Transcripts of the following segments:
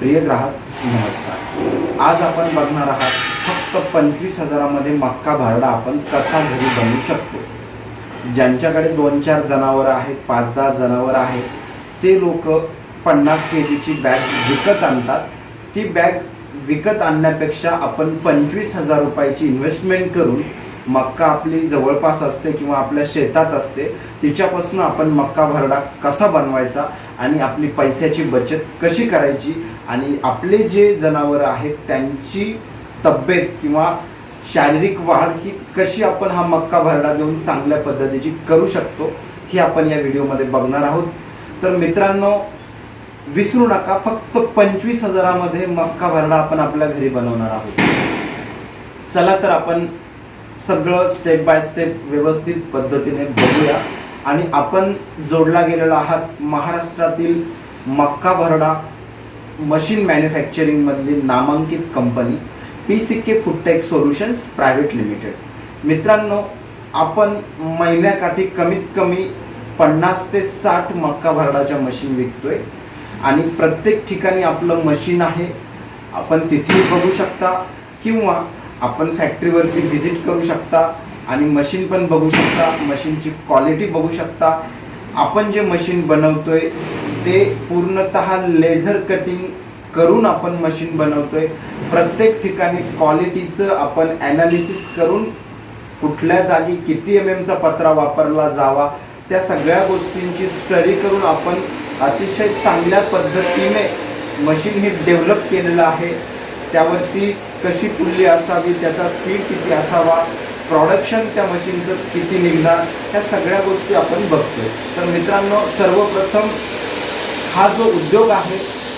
प्रिय ग्राहक नमस्कार. आज आपण बघणार आहात फक्त पंचवीस हजारामध्ये मक्का भारडा आपण कसा घरी बनवू शकतो? ज्यांच्याकडे दोन चार जनावरं आहेत पाच दहा जनावरं आहेत ते लोक पन्नास के जीची बॅग विकत आणतात. ती बॅग विकत आणण्यापेक्षा आपण पंचवीस हजार रुपयाची इन्व्हेस्टमेंट करून मक्का आपली जवळपास असते किंवा आपल्या शेतात असते तिच्यापासून आपण मक्का भरडा कसा बनवायचा आणि आपली पैशाची बचत कशी करायची आणि आपले जे जनावरं आहेत त्यांची तब्येत किंवा शारीरिक वाढ ही कशी आपण हा मक्का भरडा देऊन चांगल्या पद्धतीची करू शकतो हे आपण या व्हिडिओमध्ये बघणार आहोत. तर मित्रांनो विसरू नका फक्त पंचवीस हजारामध्ये मक्का भरडा आपण आपल्या घरी बनवणार आहोत. चला तर आपण सगळं स्टेप बाय स्टेप व्यवस्थित पद्धतीने बघूया. आणि आपण जोडला गेलेला आहात महाराष्ट्रातील मक्का भरडा. मशीन मॅन्युफॅक्चरिंगमधली नामांकित company P C K foodtech solutions private limited मित्रांनो आपण महिन्याकाठी कमीत कमी पन्नास ते साठ मक्का भरडाच्या मशीन विकतोय आणि प्रत्येक ठिकाणी आपलं मशीन आहे. आपण तिथेही बघू शकता किंवा आपण फॅक्टरीवरती व्हिजिट करू शकता आणि मशीन पण बघू शकता. मशीनची क्वालिटी बघू शकता. आपण जे मशीन बनवतोय ते पूर्णतः लेझर कटिंग करून आपण मशीन बनवतोय. प्रत्येक ठिकाणी क्वालिटीचं आपण ॲनालिसिस करून कुठल्या जागी किती एम एमचा पत्रा वापरला जावा त्या सगळ्या गोष्टींची स्टडी करून आपण अतिशय चांगल्या पद्धतीने मशीन हे डेव्हलप केलेलं आहे. त्यावरती कशी पुल्ली असावी त्याचा स्पीड किती असावा प्रॉडक्शन त्या मशीनचं किती निघणार ह्या सगळ्या गोष्टी आपण बघतोय. तर मित्रांनो सर्वप्रथम हा जो उद्योग आहे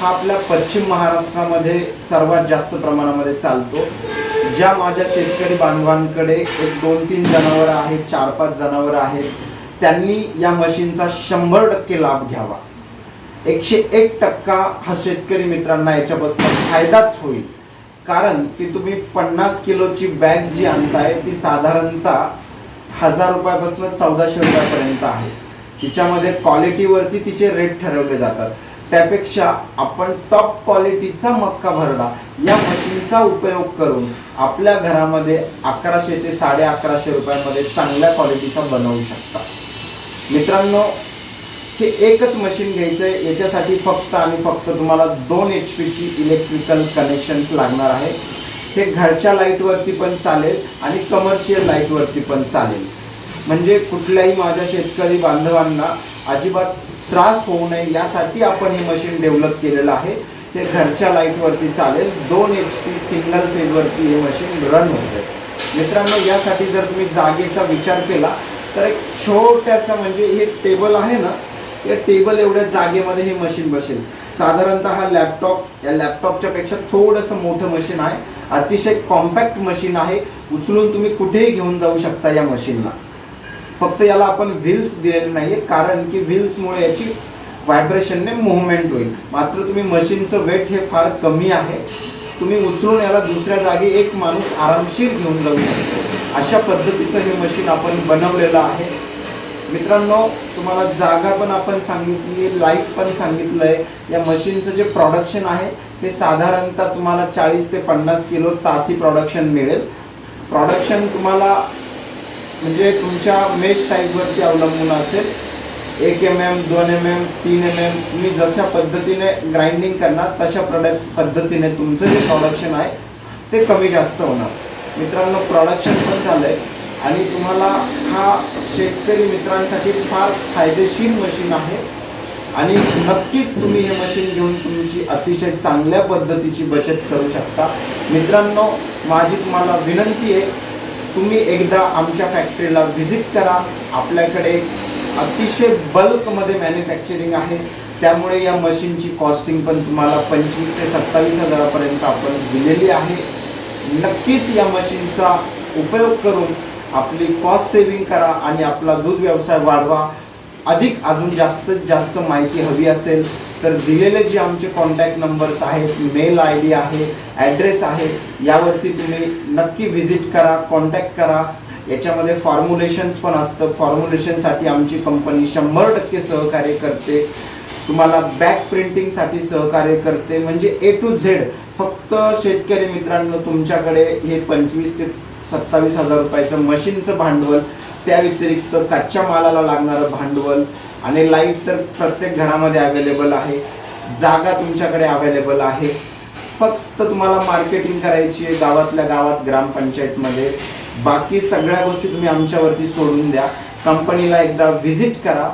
हा आपल्या पश्चिम महाराष्ट्रामध्ये सर्वात जास्त प्रमाणामध्ये चालतो. ज्या माझ्या शेतकरी बांधवांकडे एक दोन तीन जनावरं आहेत चार पाच जनावरं आहेत त्यांनी या मशीनचा शंभर टक्के लाभ घ्यावा. एकशे एक टक्का हा शेतकरी मित्रांना याच्यापासून फायदाच होईल. कारण की तुम्ही पन्नास किलोची बॅग जी आणताय ती साधारणतः हजार रुपयापासून चौदाशे रुपयापर्यंत आहे. तिच्यामध्ये क्वालिटीवरती तिचे रेट ठरवले जातात. त्यापेक्षा आपण टॉप क्वालिटीचा मक्का भरडा या मशीनचा उपयोग करून आपल्या घरामध्ये अकराशे ते साडे अकराशे रुपयामध्ये चांगल्या क्वालिटीचा बनवू शकता. मित्रांनो हे एकच मशीन घ्यायचं आहे याच्यासाठी फक्त आणि फक्त तुम्हाला दोन एच पीची इलेक्ट्रिकल कनेक्शन्स लागणार आहे. हे घरच्या लाईटवरती पण चालेल आणि कमर्शियल लाईटवरती पण चालेल. म्हणजे कुठल्याही माझ्या शेतकरी बांधवांना अजिबात त्रास होऊ नये यासाठी आपण हे मशीन डेव्हलप केलेलं आहे. ते घरच्या लाईटवरती चालेल. दोन एच पी सिंगल फेजवरती हे मशीन रन होते मित्रांनो यासाठी जर तुम्ही जागेचा विचार केला तर एक छोट्यासा म्हणजे हे टेबल आहे ना या टेबल एवढ्या जागेमध्ये हे मशीन बसेल. साधारणतः हा लॅपटॉप या लॅपटॉपच्या पेक्षा थोडंसं मोठं मशीन आहे. अतिशय कॉम्पॅक्ट मशीन आहे. उचलून तुम्ही कुठेही घेऊन जाऊ शकता या मशीनला फक्त याला आपण व्हील्स दिलेले नाहीये कारण की व्हील्समुळे याची व्हायब्रेशनने मुवमेंट होईल. मात्र तुम्ही मशीनचं वेट हे फार कमी आहे. तुम्ही उचलून याला दुसऱ्या जागी एक माणूस आरामशीर घेऊन जाऊ शकतो. अशा पद्धतीचं हे मशीन आपण बनवलेलं आहे. मित्रांनो तुम्हाला जागा पण आपण सांगितली लाइट पण सांगितलं आहे या मशीनचं जे प्रोडक्शन आहे ते साधारणतः तुम्हाला चाळीस ते पन्नास किलो तासी प्रोडक्शन मिळेल. प्रोडक्शन तुम्हाला म्हणजे तुमच्या मेश साईजवरती अवलंबून असेल. एक एम एम दोन एम एम तीन एम एम तुम्ही जशा पद्धतीने ग्राइंडिंग करणार तशा प्रोडक्ट पद्धतीने तुमचं जे प्रोडक्शन आहे ते कमी जास्त होणार. मित्रांनो प्रोडक्शन पण झालं आहे आणि तुम्हाला हा शेतकरी मित्रांसाठी फार फायदेशीर मशीन आहे. आणि नक्कीच तुम्ही हे मशीन घेऊन तुमची अतिशय चांगल्या पद्धतीची बचत करू शकता. मित्रांनो माझी तुम्हाला विनंती आहे तुम्ही एकदा आमच्या फॅक्टरीला व्हिजिट करा. आपल्याकडे अतिशय बल्कमध्ये मॅन्युफॅक्चरिंग आहे. त्यामुळे या मशीनची कॉस्टिंग पण तुम्हाला पंचवीस ते सत्तावीस हजारापर्यंत आपण दिलेली आहे. नक्कीच या मशीनचा उपयोग करून आपली कॉस्ट सेव्हिंग करा आणि आपला दूध व्यवसाय वाढवा. अधिक अजून जास्तीत जास्त माहिती हवी असेल तर दिलेले जे आमचे कॉन्टॅक्ट नंबर्स आहेत मेल आय डी आहे ॲड्रेस आहे यावरती तुम्ही नक्की व्हिजिट करा कॉन्टॅक्ट करा. याच्यामध्ये फॉर्म्युलेशन्स पण असतं. फॉर्म्युलेशनसाठी आमची कंपनी शंभर टक्के सहकार्य करते. तुम्हाला बॅक प्रिंटिंगसाठी सहकार्य करते. म्हणजे ए टू झेड फक्त शेतकरी मित्रांनो तुमच्याकडे हे पंचवीस ते सत्तावीस हजार रुपयाचं मशीनचं भांडवल त्या व्यतिरिक्त कच्च्या मालाला लागणारं भांडवल आणि लाइट तर प्रत्येक घरामध्ये अवेलेबल आहे. जागा तुमच्याकडे अवेलेबल आहे. फक्त तुम्हाला मार्केटिंग करायची आहे गावातल्या गावात ग्रामपंचायतमध्ये. बाकी सगळ्या गोष्टी तुम्ही आमच्यावरती सोडून द्या. कंपनीला एकदा व्हिजिट करा.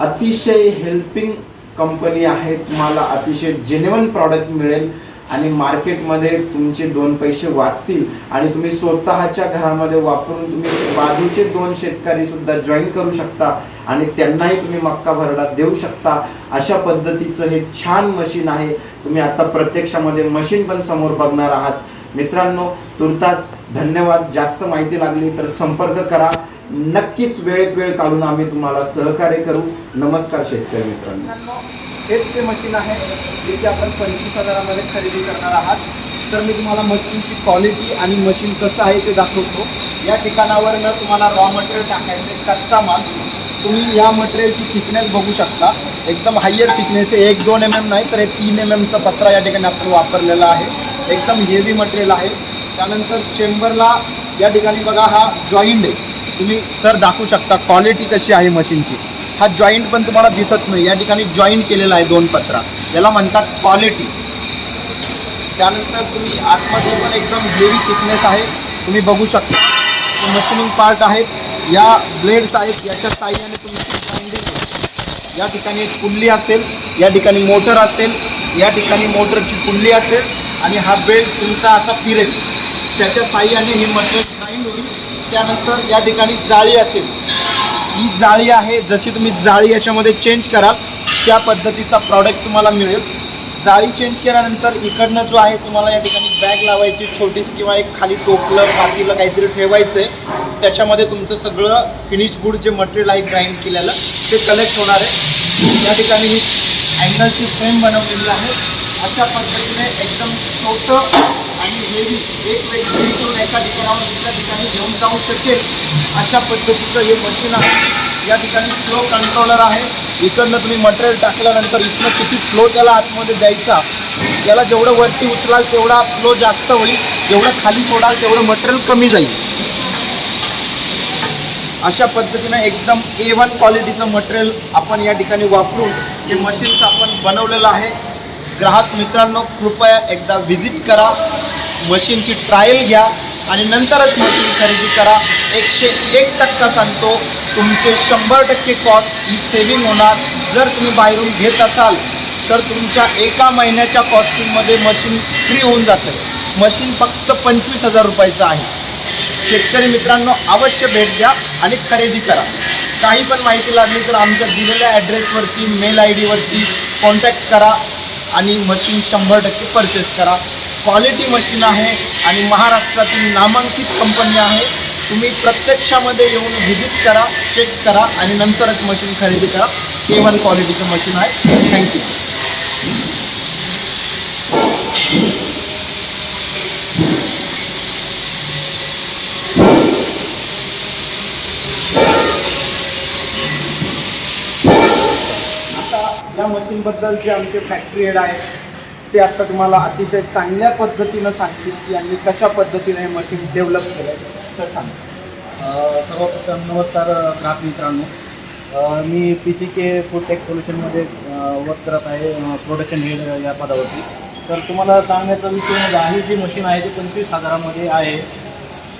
अतिशय हेल्पिंग कंपनी आहे. तुम्हाला अतिशय जेन्युअन प्रॉडक्ट मिळेल. आणि मार्केटमध्ये तुमचे दोन पैसे वाचतील आणि तुम्ही स्वतःच्या घरामध्ये वापरून तुम्ही बाजूचे दोन शेतकरी सुद्धा जॉईन करू शकता आणि त्यांनाही तुम्ही मक्का भरडा देऊ शकता. अशा पद्धतीचं हे छान मशीन आहे. तुम्ही आता प्रत्यक्षामध्ये मशीन पण समोर बघणार आहात. मित्रांनो तुर्ताच धन्यवाद. जास्त माहिती लागली तर संपर्क करा. नक्कीच वेळेत वेळ काढून आम्ही तुम्हाला सहकार्य करू. नमस्कार शेतकरी मित्रांनो. हेच ते मशीन आहे जे की आपण पंचवीस हजारामध्ये खरेदी करणार आहात. तर मी तुम्हाला मशीनची क्वालिटी आणि मशीन कसं आहे ते दाखवतो. या ठिकाणावरनं तुम्हाला रॉ मटेरियल टाकायचं आहे कच्चा माल. तुम्ही या मटेरियलची थिकनेस बघू शकता. एकदम हायर थिकनेस आहे. एक दोन एम एम नाही तर हे तीन एम एमचा पत्रा या ठिकाणी आपण वापरलेला आहे. एकदम हेवी मटेरियल आहे. त्यानंतर चेंबरला या ठिकाणी बघा हा जॉईंट आहे. तुम्ही सर दाखवू शकता क्वालिटी कशी आहे मशीनची. हा जॉईंट पण तुम्हाला दिसत नाही. या ठिकाणी जॉईंट केलेला आहे दोन पत्रा. याला म्हणतात क्वालिटी त्यानंतर तुम्ही आतमध्ये पण एकदम हेवी थिकनेस आहे. तुम्ही बघू शकता. मशीनिंग पार्ट आहेत या ब्लेड्स आहेत. याच्या साह्याने तुम्ही ग्राइंडिंग या ठिकाणी एक पुल्ली असेल. या ठिकाणी मोटर असेल. या ठिकाणी मोटरची पुल्ली असेल. आणि हा बेल्ट तुमचा असा फिरेल. त्याच्या साह्याने हे मटेरियल ग्राइंड होईल. त्यानंतर या ठिकाणी जाळी असेल. ही जाळी आहे. जशी तुम्ही जाळी याच्यामध्ये चेंज कराल त्या पद्धतीचा प्रॉडक्ट तुम्हाला मिळेल. जाळी चेंज केल्यानंतर इकडनं जो आहे तुम्हाला या ठिकाणी बॅग लावायची छोटीस किंवा एक खाली टोपलं पातीलं काहीतरी ठेवायचं आहे त्याच्यामध्ये तुमचं सगळं फिनिश गुड जे मटेरियल आहे ग्राइंड केलेलं ते कलेक्ट होणार आहे. या ठिकाणी ही अँगलची फ्रेम बनवलेली आहे. अशा पद्धतीने एकदम छोटं आणि हेवी एक व्यक्ती इकडून एका ठिकाणावर दुसऱ्या ठिकाणी घेऊन जाऊ शकेल अशा पद्धतीचं हे मशीन आहे. या ठिकाणी फ्लो कंट्रोलर आहे. इकडनं तुम्ही मटेरियल टाकल्यानंतर इथनं किती फ्लो त्याला आतमध्ये द्यायचा त्याला जेवढं वरती उचलाल तेवढा फ्लो जास्त होईल जेवढं खाली सोडाल तेवढं मटेरियल कमी जाईल. अशा पद्धतीनं एकदम ए वन क्वालिटीचं मटेरियल आपण या ठिकाणी वापरून हे मशीन्स आपण बनवलेलं आहे. ग्राहक मित्रांनो कृपया एकदा व्हिजिट करा. मशीनची ट्रायल घ्या आणि नंतरच मशीन खरेदी करा. एकशे एक टक्का सांगतो तुमचे शंभर टक्के कॉस्ट ही सेविंग होणार. जर तुम्ही बाहेरून घेत असाल तर तुमच्या एका महिन्याच्या कॉस्टिंगमध्ये मशीन फ्री होऊन जातं. मशीन फक्त पंचवीस हजार रुपयाचं आहे. शेतकरी मित्रांनो अवश्य भेट द्या आणि खरेदी करा. काही पण माहिती लागली तर आमच्या दिलेल्या ॲड्रेसवरती मेल आय डीवरती कॉन्टॅक्ट करा आणि मशीन शंभर टक्के परचेस करा. क्वालिटी मशीन आहे आणि महाराष्ट्रातील नामांकित कंपनी आहे. तुम्ही प्रत्यक्षामध्ये येऊन व्हिजिट करा चेक करा आणि नंतरच मशीन खरेदी करा. ए वन क्वालिटीचं मशीन आहे. थँक्यू आता या मशीनबद्दल जे आमचे फॅक्टरी हेड आहेत ते आता तुम्हाला अतिशय चांगल्या पद्धतीनं सांगतील की आम्ही कशा पद्धतीने हे मशीन डेव्हलप केलं आहे तर सांग. सर्वप्रथम नमस्कार ग्राहक मित्रांनो. मी P C K food tech सोल्युशनमध्ये work करत आहे प्रोडक्शन हेड या पदावरती. तर तुम्हाला सांगण्याचा विषय म्हणजे आहे जी मशीन आहे ती पंचवीस हजारामध्ये आहे.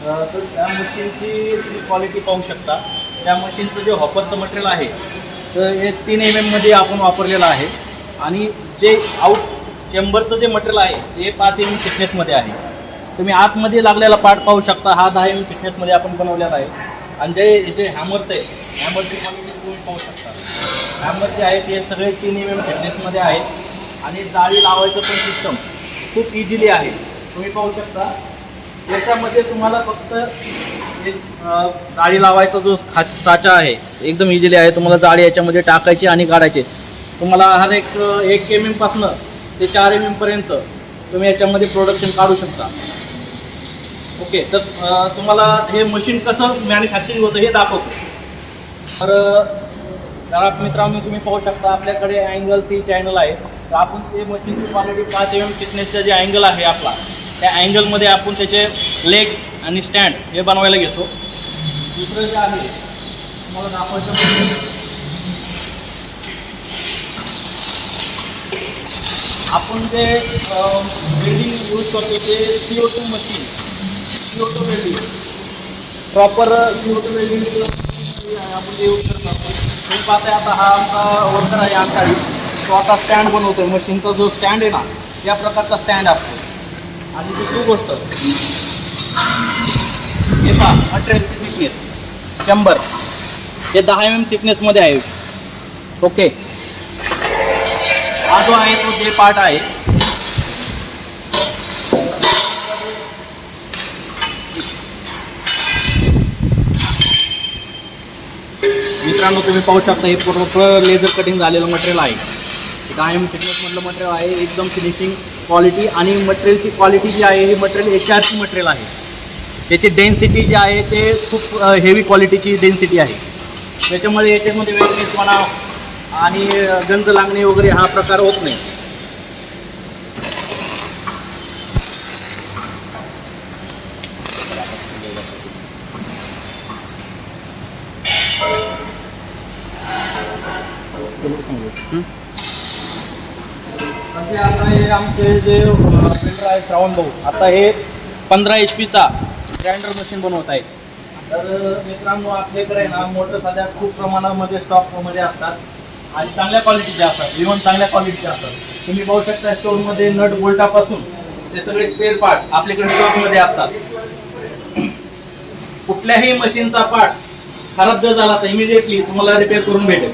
तर त्या मशीनची तुम्ही क्वालिटी पाहू शकता. त्या मशीनचं जे हॉपरचं मटेरियल आहे तर हे तीन एम एममध्ये आपण वापरलेलं आहे. आणि जे आउट चेंबरचं जे मटेरियल आहे ते पाच एम थिकनेसमध्ये आहे. तुम्ही आतमध्ये लागलेला पार्ट पाहू शकता हा दहा एम थिकनेसमध्ये आपण बनवलेला आहे. आणि जे याचे हॅमरचं आहे हॅमरची क्वालिटी तुम्ही पाहू शकता. हॅमर जे आहे ते सगळे तीन mm एम एम थिकनेसमध्ये आहे आणि जाळी लावायचं पण सिस्टम खूप इझिली आहे. तुम्ही पाहू शकता. याच्यामध्ये तुम्हाला फक्त एक जाळी लावायचा जो खा साचा आहे एकदम इझिली आहे. तुम्हाला जाळी याच्यामध्ये टाकायची आणि काढायची. तुम्हाला हर एक एक mm एम एमपासनं ते चार एम एमपर्यंत तुम्ही याच्यामध्ये प्रोडक्शन काढू शकता. ओके तर तुम्हाला हे मशीन कसं मॅन्युफॅक्चरिंग होतं हे दाखवतो. तर अं, मित्रांनो तुम्ही पाहू शकता आपल्याकडे अँगल सी चॅनल आहे. तर आपण ते मशीनची क्वालिटी पाच एम एम थिकनेसचा जे अँगल आहे आपला त्या अँगलमध्ये आपण त्याचे लेग्स आणि स्टँड हे बनवायला घेतो. दुसरं जे आहे तुम्हाला दाखवायचं म्हणजे आपण जे वेल्डिंग यूज करतो ते C O two machine C O two welding proper C O two welding आपण जे यूज करतो असतो. तुम्ही पाहताय आता हा आमचा वर्कर आहे आकाळी तो आता स्टँड बनवतो आहे मशीनचा जो स्टँड आहे ना या प्रकारचा स्टँड असतो. आणि दुसरी गोष्ट हे पहा मटेरियलची थिकनेस शंभर. हे दहा एम एम थिकनेसमध्ये आहे. ओके हा जो आहे तो जे पार्ट आहे. मित्रांनो तुम्ही पाहू शकता हे पूर्ण लेझर कटिंग झालेलं मटेरियल आहे. दहा फिटनेसमधलं मटेरियल आहे एकदम फिनिशिंग क्वालिटी आणि मटेरियलची क्वालिटी जी आहे हे मटेरियल एच आरची मटेरियल आहे. त्याची डेन्सिटी जी आहे ते खूप हेवी क्वालिटीची डेन्सिटी आहे. त्याच्यामुळे याच्यामध्ये वेगळीच म्हणा आणि गंज लागणे वगैरे हा प्रकार होत नाही. म्हणजे आमचे जे बिल्डर आहे श्रावण भाऊ आता हे पंधरा एच पीचा ग्राइंडर मशीन बनवत आहे तर मित्रांनो आपल्याकडे ना मोटर सध्या खूप प्रमाणामध्ये स्टॉकमध्ये असतात. आणि चांगल्या क्वालिटीचे असतात. इव्हन चांगल्या क्वालिटीचे असतात. तुम्ही पाहू शकता स्टोरमध्ये नट बोल्टापासून ते सगळे स्पेअर पार्ट आपल्याकडे स्टॉकमध्ये असतात. कुठल्याही मशीनचा पार्ट खराब जर झाला तर इमिजिएटली तुम्हाला रिपेअर करून भेटेल.